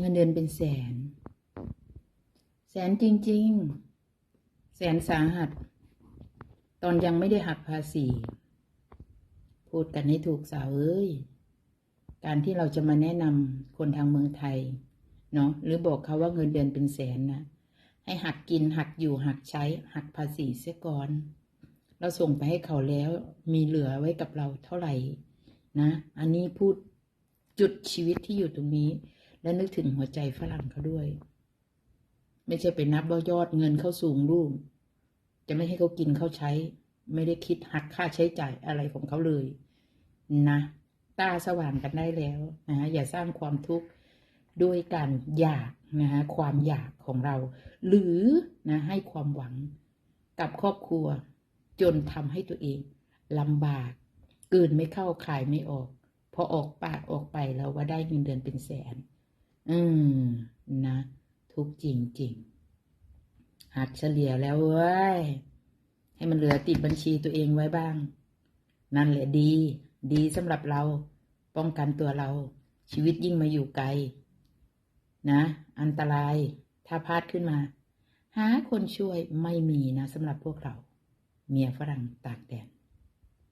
เงินเดือนเป็นแสน แสนจริง ๆ แสนสาหัส ตอนยังไม่ได้หักภาษี พูดกันให้ถูกสาวเอ้ย การที่เราจะมาแนะนำคนทางเมืองไทย เนาะหรือบอกเขาว่าเงินเดือนเป็นแสนนะให้หักกินหักอยู่หักใช้ หักภาษีเสียก่อน เราส่งไปให้เขาแล้วมีเหลือไว้กับเราเท่าไหร่นะ อันนี้พูดจุดชีวิตที่อยู่ตรงนี้ และนึกถึงหัวใจฝรั่งเขาด้วย ไม่ใช่ไปนับว่ายอดเงินเข้าสูงรูปจะไม่ให้เขากินเขาใช้ ไม่ได้คิดหักค่าใช้จ่ายอะไรของเขาเลย นะ ตาสว่างกันได้แล้วนะฮะอย่าสร้างความทุกข์ด้วยการอยากนะฮะความอยากของเรา หรือนะให้ความหวังกับครอบครัว จนทำให้ตัวเองลำบากเกินไม่เข้าขายไม่ออก พอออกปากออกไปแล้วว่าได้เงินเดือนเป็นแสน อืมนะ ทุกข์จริงหักเฉลี่ยแล้วเว้ย ให้มันเหลือติดบัญชีตัวเองไว้บ้าง นั่นแหละดี ดีสำหรับเรา ป้องกันตัวเรา ชีวิตยิ่งมาอยู่ไกล นะ อันตราย ถ้าพลาดขึ้นมา หาคนช่วยไม่มีนะสำหรับพวกเรา เมียฝรั่งตากแดด